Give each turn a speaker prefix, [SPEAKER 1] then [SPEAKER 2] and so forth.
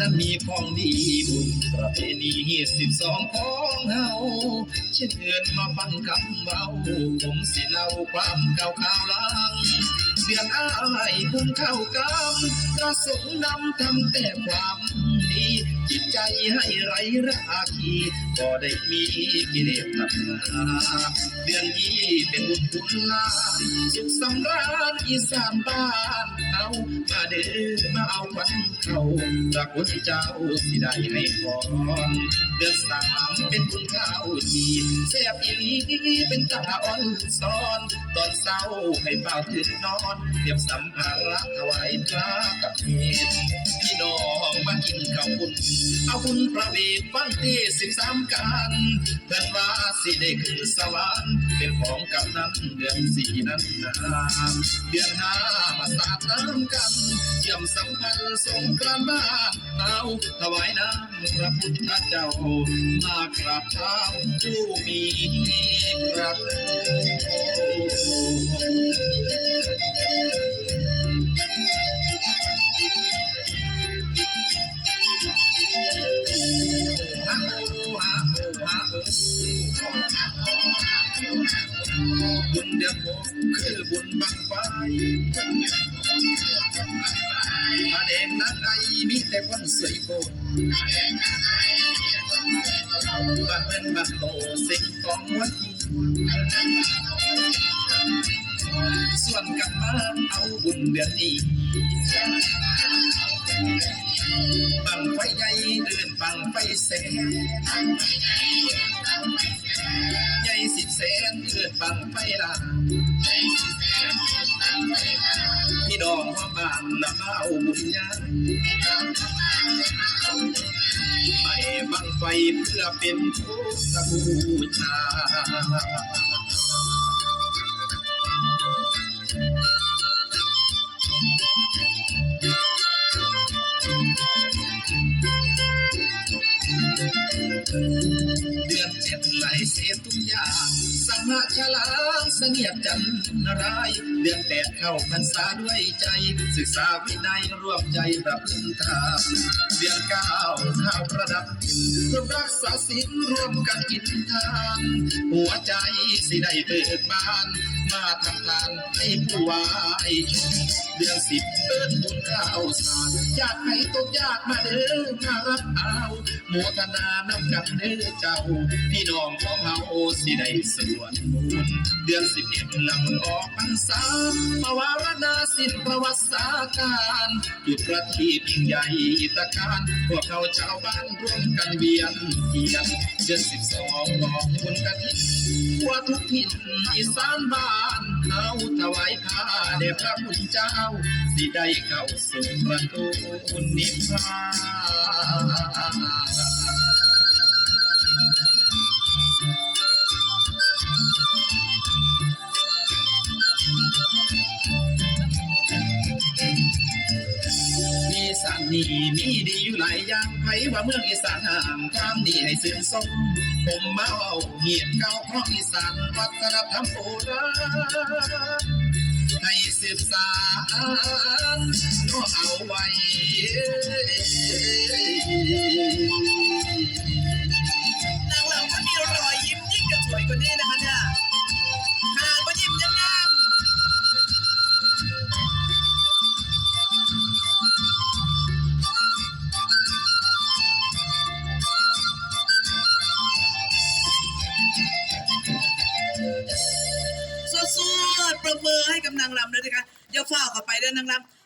[SPEAKER 1] นั้นมีของดีบุญประเพณีสิบสองของเฮาเชิญมาฟังคำเบาผมสิเล่าความเก่าข่าวหลังเดือนอ้ายบุญเข้ากรรมประสงค์นำทำแต่ความดีจิตใจให้ไรราคีก็ได้มีกิเลสตัณหาเดือนยี่เป็นบุญคุณลาสุขสำราญอีสานบ้าน เอามาเด้อมาเอาวันเขาพระคุณเจ้าสิได้ให้พรเดือนสามเป็นบุญข้าวจีแซ่บอีหลีเป็นตาอ่อนซ้อน ตอนเศร้าให้เฝ้าถึงนอนเตรียมสัมภาระถวายพระกับเพศพี่น้องมากินข้าวบุญเอาบุญประเวทฟังเทศสิบสามกันเพื่อนว่าสิได้ขึ้นสวรรค์เป็นของกำนันเดือนสี่นั้นนาเดือนห้ามาสาดน้ำกันเยี่ยมสัมพันธ์สงกรานต์บ้านเอาถวายน้ำพระพุทธเจ้ามากราบเท้าผู้มีพระคุณฮาโอฮาโอฮาโอบุญเดือนหกคือบุญบังไฟ แต่คนสวยโกบ้านเป็นบ้านโตสิ่งของวันส่วนกันมาเอาบุญเดือนนี้บังไฟใหญ่เดินบังไฟแสนใหญ่สิบแสนเดินบังไฟลา บ้านละเมาบุญญาไปบังไฟเพื่อเป็นพุทธบูชาเดือนเจ็ดไหลเสียทุกอย่าง สมะลางเสงียบจันนรายเดือนแปดเข้าพรรษาด้วยใจ ศึกษาวินัยร่วมใจประพฤติธรรมเดือนเก้าข้าวประดับร่วมรักษาศีลร่วมกันกินทาน หัวใจสิได้เบิกบาน มาทำทานให้ผู้วายเดือนสิบเอิ้นบุญข้าวสารอยากให้ตกยากมาเด้อมารับเอาโมทนานำกันเด้อเจ้า พี่น้องของเฮาสิได้ส่วนเดือนสิบเอ็ดลำออกพรรษาปวารณาสินประวัติศาสตร์การจุดประทีปยิ่งใหญ่ตะการพวกเขาชาวบ้านร่วมกันเวียนเทียนเดือนสิบสองบอกบุญกฐินทั่วทุกถิ่นอีสานบ้านเขาถวายผ้าแด่พระคุณเจ้า สิได้เข้าสู่ประตูนิพพาน อยู่หลายอย่างไผว่าเมืองอีสานห่างความดีให้เสื่อมสมผมมาเอาเหียดเก่าของอีสานวัฒนธรรมโบราณให้สืบสานโน้เอาไว้
[SPEAKER 2] ประเมินให้กำนางลำเลยนะคะอย่าฝ้าเข้าไปเด้อนางลำ